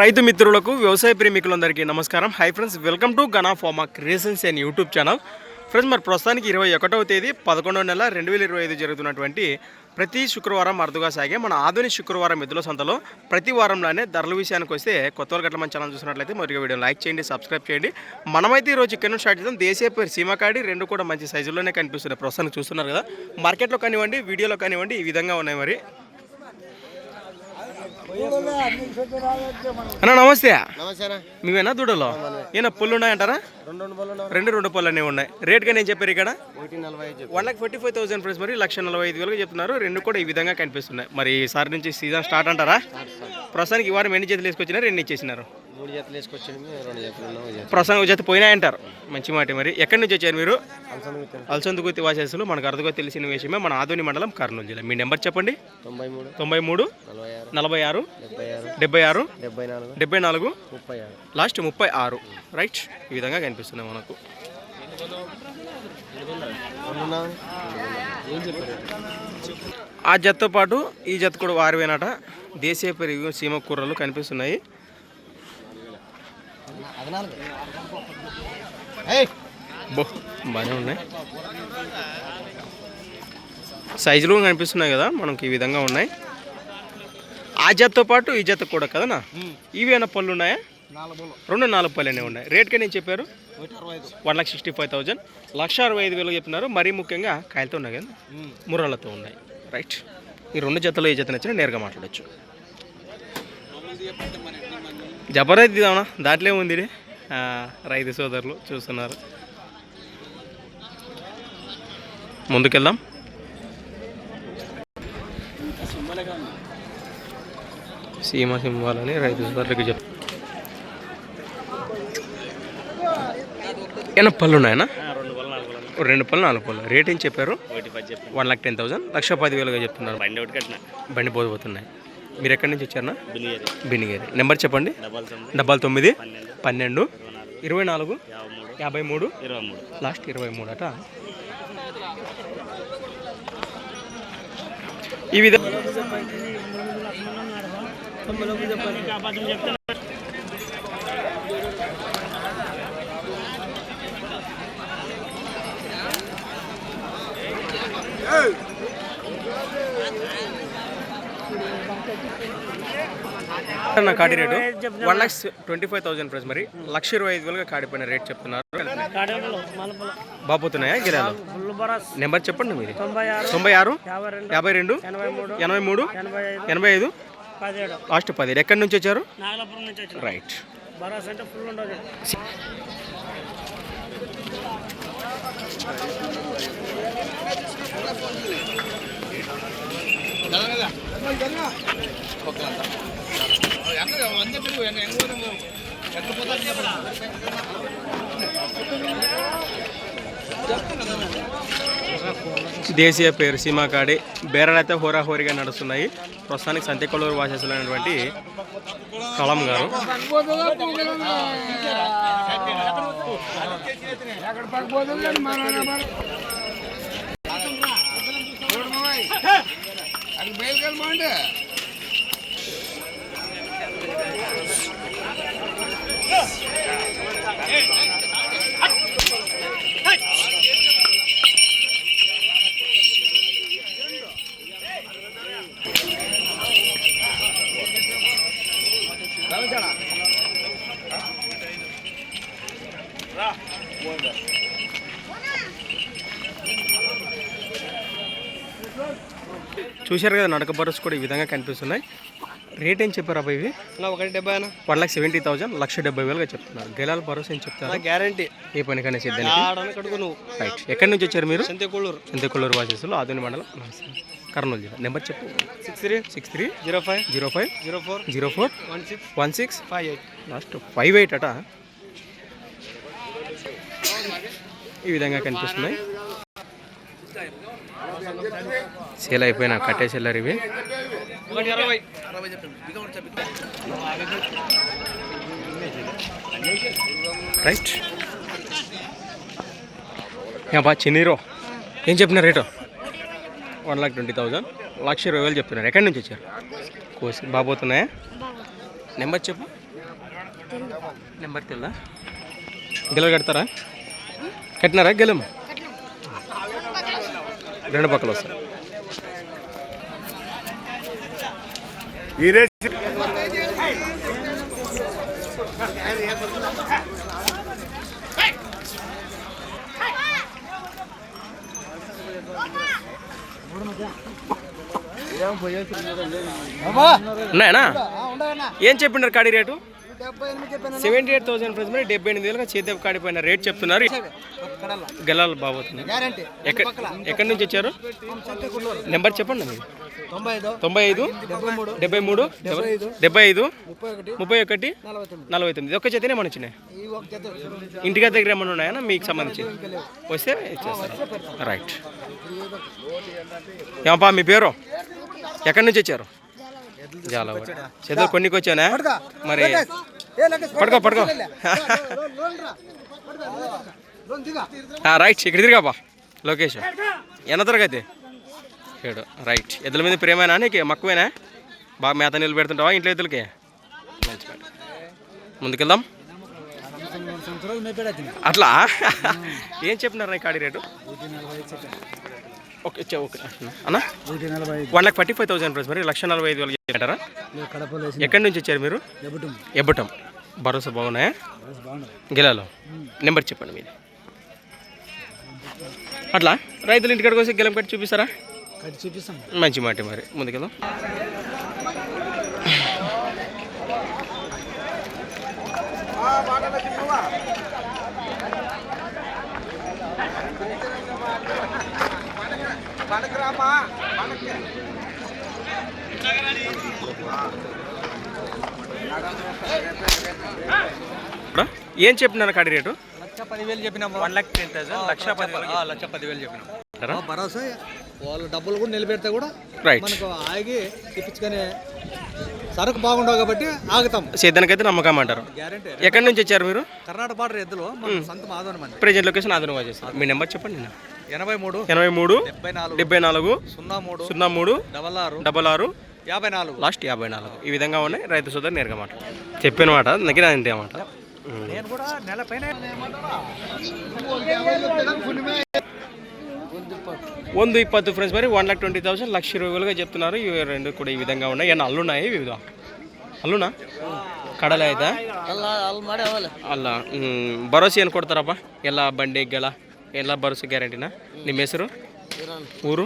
రైతు మిత్రులకు వ్యవసాయ ప్రేమికులందరికీ నమస్కారం. Hi friends welcome to Gana pharma creations and YouTube channel friends మరి ప్రస్తుతానికి ఇరవై ఒకటవ తేదీ పదకొండవ నెల రెండు వేల ఇరవై ఐదు జరుగుతున్నటువంటి ప్రతి శుక్రవారం అరుదుగా సాగే మన ఆధునిక శుక్రవారం ఎద్దుల సంతలో ప్రతి వారంలోనే ధరల విషయానికి వస్తే కొత్త గట్ల మన ఛానల్ చూసినట్లయితే మరి వీడియో లైక్ చేయండి సబ్స్క్రైబ్ చేయండి. మనమైతే ఈరోజు ఇక్కడ నుంచి స్టార్ట్ చేద్దాం. దేశీయ పేరు సీమకాడి రెండు కూడా మంచి సైజుల్లోనే కనిపిస్తున్నాయి. ప్రస్తుతానికి చూస్తున్నారు కదా. మార్కెట్లో కానివ్వండి వీడియోలో కానివ్వండి ఈ విధంగా ఉన్నాయి మరి. అన్న నమస్తే. మీవేనా దూడలో? ఏనా పుల్లు ఉన్నాయంటారా రెండు రెండు రెండు రెండు పళ్ళు అనేవి ఉన్నాయి రేట్గా నేను చెప్పారు ఇక్కడ? One lakh forty five thousand price మరి లక్ష నలభై ఐదు వేలుగా చెప్తున్నారు. రెండు కూడా ఈ విధంగా కనిపిస్తున్నాయి. మరి ఈసారి నుంచి సీజన్ స్టార్ట్ అంటారా? ప్రస్తుతానికి ఈ వారం ఎన్ని చేతులు వేసుకొచ్చినారు ఎన్ని ఇచ్చేసినారు? మూడు జతలు రెండు జతలు ఉన్నావు జత. పోయినాయంటారు. మంచి మాట మరి. ఎక్కడి నుంచి వచ్చారు మీరు? అలసంద విత్తనం అలసందుగుత్తి వాసేసులు. మనకు అర్థగా తెలిసిన విషయమే మన ఆదోని మండలం కర్నూలు జిల్లా. మీ నెంబర్ చెప్పండి? తొంభై మూడు తొంభై మూడు నలభై ఆరు డెబ్బై ఆరు డెబ్బై నాలుగు ముప్పై ఆరు లాస్ట్ ముప్పై ఆరు రైట్ ఈ విధంగా కనిపిస్తున్నాయి మనకు. ఆ జతతో పాటు ఈ జత కూడా వారివేనట. దేశీయ పెరుగు సీమ కూరలు కనిపిస్తున్నాయి. బాగానే ఉన్నాయి. సైజులు కనిపిస్తున్నాయి కదా మనకి ఈ విధంగా ఉన్నాయి. ఆ జతతో పాటు ఈ జత కూడా కదనా ఇవి ఏమైనా పళ్ళు ఉన్నాయా? రెండు నాలుగు పళ్ళనే ఉన్నాయి. రేట్గా నేను చెప్పారు? One lakh sixty five thousand. లక్ష అరవై ఐదు వేలు చెప్తున్నారు. మరీ ముఖ్యంగా కాయలతో ఉన్నాయి కదా ముర్రాలతో ఉన్నాయి. రైట్ ఈ రెండు జతలు ఈ జత నచ్చిన నేరుగా మాట్లాడచ్చు. జబర్దస్త్ ఇదామా దాంట్లో ఏముంది రైతు సోదరులు చూస్తున్నారు. ముందుకెళ్దాం. సీమ సింహాలని రైతు సోదరులకు చెప్ ఏమన్నా పళ్ళు ఉన్నాయన్నా? రెండు పళ్ళు నాలుగు పళ్ళు రేట్ ఏం చెప్పారు? One lakh ten thousand. లక్ష పదివేలుగా చెప్తున్నారు. బండి ఒకటి కట్టిన. బండి పోతున్నాయి. మీరు ఎక్కడి నుంచి వచ్చారన్నా? బినిగేరి నెంబర్ చెప్పండి. డబ్బాలు తొమ్మిది. పన్నెండు. ఇరవై నాలుగు యాభై మూడు. యాభై మూడు ఇరవై మూడు. లాస్ట్ ఇరవై మూడు అట. ఈ విధంగా నా కాడి rate? One lakhs twenty five thousand price మరి. లక్ష ఇరవై ఐదు వేలుగా కాడిపోయిన రేట్ చెప్తున్నారు. బాగుతున్నాయా గిరాలు? నెంబర్ చెప్పండి మీరు తొంభై ఆరు. యాభై రెండు ఎనభై మూడు ఎనభై ఐదు లాస్ట్ పది ఎక్కడి నుంచి వచ్చారు? రైట్. బరాస్ అంటే ఫుల్ ఉండదు. దేశీయ పేరు సీమాకాడి. బేరాలు అయితే హోరాహోరీగా నడుస్తున్నాయి. ప్రస్తుతానికి సంతెకొల్లూరు వాసేసులైనటువంటి కలం గారు. అది బయలుకెళ్ళమా అండి Ra. Wonder. చూశారు కదా నడక బర్రెస్ కూడా ఈ విధంగా కనిపిస్తున్నాయి. రేట్ ఏం చెప్పారు అబ్బాయి ఇవి? ఒకటి డెబ్బై అన్న. వన్ లాక్ సెవెంటీ థౌసండ్ లక్ష డెబ్బై వేలుగా చెప్తున్నారు. గెలాల భరోసా ఏం చెప్తారు? గ్యారంటీ. ఏ ఆడని కడుగు నువ్వు. రైట్ ఎక్కడి నుంచి వచ్చారు మీరు? చింతకూళ్ళూరు. చింతకొల్లూరు వాసేసులు ఆధుని మండలం. కర్నూలు జిల్లా. నెంబర్ చెప్పు. Six three. Six three. Zero five. Zero five. Zero four. Zero four. One six. One six. Five eight. Last five eight అట. ఈ విధంగా కనిపిస్తున్నాయి. సేల్ అయిపోయినా కట్టేసేళ్ళారు ఇవి. రైట్ బా చిన్నీరో ఏం చెప్పిన rate? One lakh twenty thousand లక్ష ఇరవై వేలు చెప్తున్నారు. ఎక్కడి నుంచి వచ్చారు? కోసి బాబోతున్నాయా నెంబర్ చెప్పు. నెంబర్ తెల్లా? గెలవ కడతారా? కట్టినారా? గెలము రెండు పక్కలు వస్తారు ఉన్నాయనా? ఏం చెప్పిండారు కాడి rate? Seventy eight thousand price మరి డెబ్బై ఎనిమిది వేలుగా చేతి కాడి పైన రేట్ చెప్తున్నారు. గెలాలు బాగుతుంది ఎక్కడ ఎక్కడి నుంచి వచ్చారు? నెంబర్ చెప్పండి మీరు తొంభై ఐదు. డెబ్బై మూడు. డెబ్బై ఐదు. ముప్పై ఒకటి. నలభై తొమ్మిది. ఒక్క చేతనే మన వచ్చినాయి? ఇంటికి దగ్గర ఏమైనా ఉన్నాయా? మీకు సంబంధించి. వస్తే ఇచ్చేస్తారు రైట్ ఏమప్పా మీ పేరు? ఎక్కడి నుంచి వచ్చారు? చాలా చదువు కొన్నికి వచ్చానా? మరి పడుకో పడుకో. ఆ, రైట్ ఇక్కడ తిరిగాపా. లొకేషన్ ఎన్న తరగతి? ఏడు. రైట్ ఎద్దుల మీద ప్రేమేనా నీకు? మక్కువేనా? బాగా మేత నీళ్ళు పెడుతుంటావా ఇంట్లో ఎద్దులకి? మంచి. ముందుకెళ్దాం. అట్లా? ఏం చెప్పినారు నీ కాడి రేటు? Okay okay. అన్న? One lakh forty five thousand price మరి లక్ష నలభై ఐదు వేలు ఎక్కడి నుంచి వచ్చారు మీరు? ఎబ్బటం. భరోసా బాగున్నాయా? గెలాలో. నెంబర్ చెప్పండి మీది. అట్లా? రైతులు ఇంటికాడికి వస్తే గెలం కట్టి చూపిస్తారా? కట్టి చూపిస్తాం. మంచి మాట మరి. ముందుకెళ్దాం. ఇప్పుడు ఏం చెప్పినారు కాడి రేటు? లక్ష పదివేలు చెప్పినాము వన్ లాక్ టెన్ థౌసండ్ లక్ష పదివేలు లక్ష పదివేలు చెప్పినాము? భరోసా వాళ్ళు డబ్బులు కూడా నిలబెడితే కూడా మనకు ఆగి తెప్పించుకొని సరుకు బాగుండవు కాబట్టి ఆగుతాం. సేద్యానికైతే నమ్మకం అంటారు. గ్యారంటీ ఎక్కడి నుంచి వచ్చారు మీరు? కర్ణాటక బార్డర్ ఎద్దులు మన సొంత మాధవన్ మంది. ప్రజెంట్ లొకేషన్ ఆదరణ చేస్తారు మీ నెంబర్ చెప్పండి నిన్న ఎనభై మూడు ఎనభై మూడు డెబ్బై నాలుగు డెబ్బై నాలుగు సున్నా మూడు సున్నా మూడు డబల్ ఆరు డబల్ ఆరు యాభై నాలుగు లాస్ట్ యాభై నాలుగు ఈ విధంగా ఉన్నాయి రైతు సోదరు నేరుగా మాట చెప్పిన మాట నగిన అంతే మాట నేను కూడా నెల పైన ಒಂದು ಇಪ್ಪತ್ತು ಫ್ರೆಂಡ್ಸ್ మరి వన్ లాక్ ట్వంటీ థౌసండ్ లక్ష ఇరవై వేలుగా చెప్తున్నారు ఇవి రెండు కూడా ఈ విధంగా ఉన్నాయి ఏమన్నా అల్లున్నాయి వివిధ అల్లునా ಕಡಲೆ ಆಯ್ತಾ ಅಲ್ಲ ಹ್ಮ್, ಭರೋಸೆ ಏನು ಕೊಡ್ತಾರಪ್ಪ ಎಲ್ಲ ಬಂಡಿ ಗೆಳ ಎಲ್ಲ ಭರೋಸೆ ಗ್ಯಾರಂಟಿನಾ ನಿಮ್ಮ ಹೆಸರು ಊರು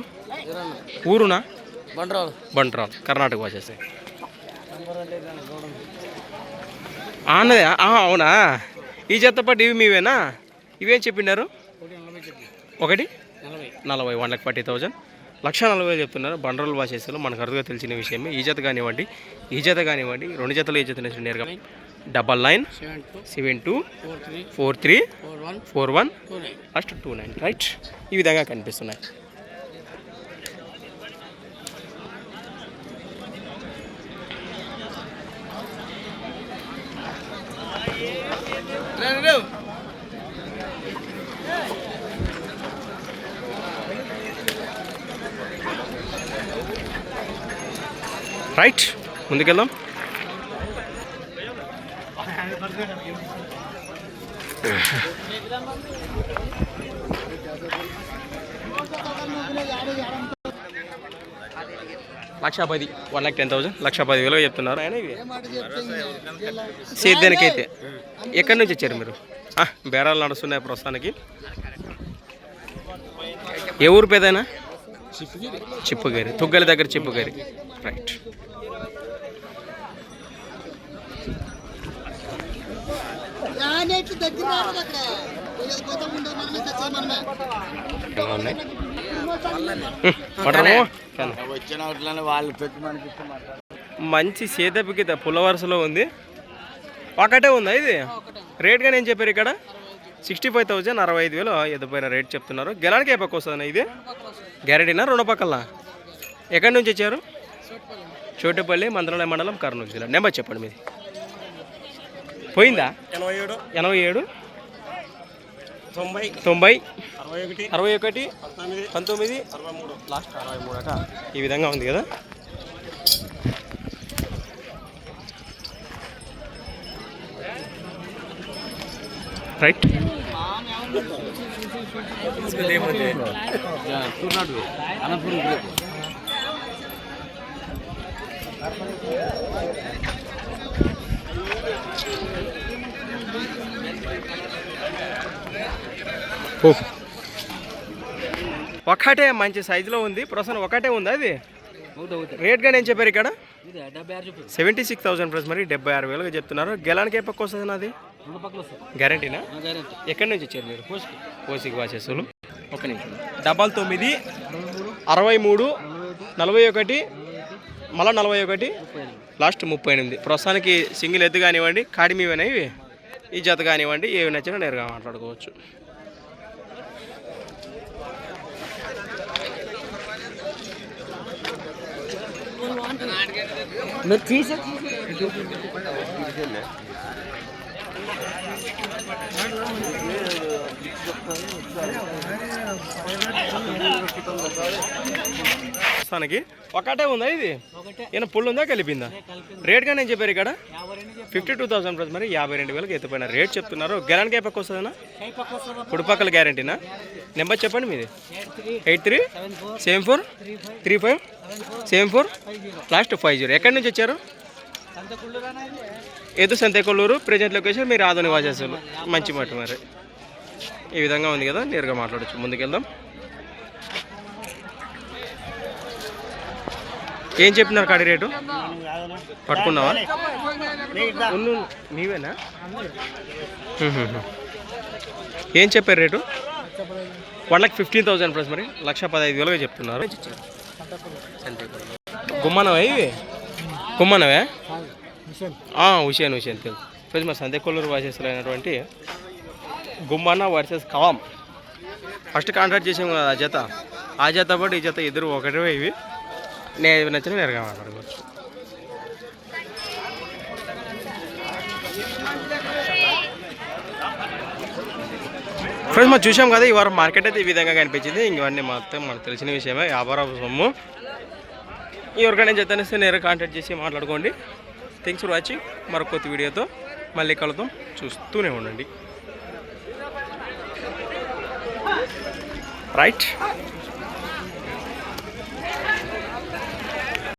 ಊರುನಾ బండ్రాల్ కర్ణాటక భాష అన్నదే అవునా? ఈ జత పాటు ఇవి మీవేనా? ఇవేం చెప్పినారు? ఒకటి? నలభై. వన్ లక్ ఫార్టీ థౌజండ్ లక్ష నలభై చెప్తున్నారు. బండ్రోల్ భాషలో మనకు అరుదుగా తెలిసిన విషయమే. ఈ జత కానివ్వండి ఈ జత కానివ్వండి రెండు జతలు ఏ జత నేర్గా? Double nine seven two four three four one last two nine. Right. ఈ విధంగా కనిపిస్తున్నాయి. రైట్ ముందుకెళ్దాం. లక్ష పది వన్ లాక్ టెన్ థౌసండ్ లక్ష పది వేలు చెప్తున్నారు. ఆయన ఇవి. సేద్యానికైతే ఎక్కడి నుంచి వచ్చారు మీరు? బేరాలు నడుస్తున్నాయి ప్రస్తుతానికి. ఏ ఊరు పేదైనా? చిప్పుగారి తుగ్గలి దగ్గర చిప్పుగారి రైట్ ఉన్నాయి? మంచి సేదపికిత పుల్ల వరుసలో ఉంది. ఒకటే ఉందా ఇది? రేట్ కానీ ఏం చెప్పారు ఇక్కడ? సిక్స్టీ ఫైవ్ థౌజండ్ అరవై ఐదు వేలు ఎదుపైన రేట్ చెప్తున్నారు. గెలానికి ఏ పక్క వస్తుందా ఇది? గ్యారెంటీనా? రెండు పక్కల? ఎక్కడి నుంచి వచ్చారు? చోటుపల్లి మంత్రాలయ మండలం కర్నూలు జిల్లా. నెంబర్ చెప్పండి మీది. పోయిందా? ఎనభై ఏడు. ఎనభై ఏడు. తొంభై తొంభై అరవై ఒకటి అరవై ఒకటి పంతొమ్మిది పంతొమ్మిది అరవై మూడు. లాస్ట్ అరవై మూడు అట. ఈ విధంగా ఉంది కదా? రైట్ ఓ ఒకటే మంచి సైజులో ఉంది. ప్రస్తుతం ఒకటే ఉంది అది? రేట్గా నేను చెప్పారు ఇక్కడ? సెవెంటీ సిక్స్ థౌసండ్ ప్లస్ మరి డెబ్బై ఆరు వేలుగా చెప్తున్నారు. గెలానికి ఏ పక్క వస్తుంది నాది? గ్యారంటీనా ఎక్కడి నుంచి వచ్చారు మీరు? కోసికి వాచేసులు ఒక నిమిషం. డబల్ తొమ్మిది అరవై మూడు నలభై ఒకటి మళ్ళా నలభై ఒకటి లాస్ట్ ముప్పై ఎనిమిది. ప్రస్తుతానికి సింగిల్ ఎత్తు కానివ్వండి కాడి మీవేనా ఇవి? ఈ జత కానివ్వండి ఏవి నచ్చినా నేరుగా మాట్లాడుకోవచ్చు. ప్రస్తుతానికి ఒకటే ఉందా ఇది? ఈయన పుల్లు ఉందా? కలిపిందా? రేట్గా నేను చెప్పారు ఇక్కడ? ఫిఫ్టీ టూ థౌసండ్ ప్లస్ మరి యాభై రెండు వేలకు ఎత్తిపోయిన రేట్ చెప్తున్నారు. గెలానికి ఏ పక్క వస్తుందన్నా? కుడిపక్కల గ్యారంటీనా? నెంబర్ చెప్పండి మీది. Eight three seven four three five seven four last five zero. ఎక్కడి నుంచి వచ్చారు? ఏదో సంతేకొల్లూరు ప్రజెంట్ లొకేషన్ మీరు ఆధుని వాచేసారు మంచి మాట మరి. ఈ విధంగా ఉంది కదా నేరుగా మాట్లాడచ్చు. ముందుకెళ్దాం. ఏం చెప్పినారు కాడి రేటు? పట్టుకున్నావా నీవేనా. ఏం చెప్పారు rate? One lakh fifteen thousand plus మరి లక్ష పదహైదు వేలుగా చెప్తున్నారు. గుమ్మనవా ఇవి? గుమ్మనవే? హుషేన్ హుషేన్ తెలుసు. ఫ్రెండ్స్ మా సందేకొల్లూరు వాసేసులు అయినటువంటి గుమ్మన్న వర్సెస్ కవాం. ఫస్ట్ కాంట్రాక్ట్ చేసాము కదా ఆ జత. ఆ జత పాటు ఈ జత ఇద్దరు ఒకటే ఇవి. నేను నచ్చిన నేరుగా మాట్లాడుకోవచ్చు ఫ్రెండ్స్ మనం చూసాం కదా ఈ వారం మార్కెట్ అయితే ఈ విధంగా కనిపించింది. ఇవన్నీ మొత్తం మనకు తెలిసిన విషయమే. వ్యాపార సొమ్ము. ఎవరికైనా చెప్తానేస్తే నేరుగా కాంటాక్ట్ చేసి మాట్లాడుకోండి. థ్యాంక్స్ ఫర్ వాచింగ్ మరొక కొత్త వీడియోతో మళ్ళీ కలుద్దాం. చూస్తూనే ఉండండి. రైట్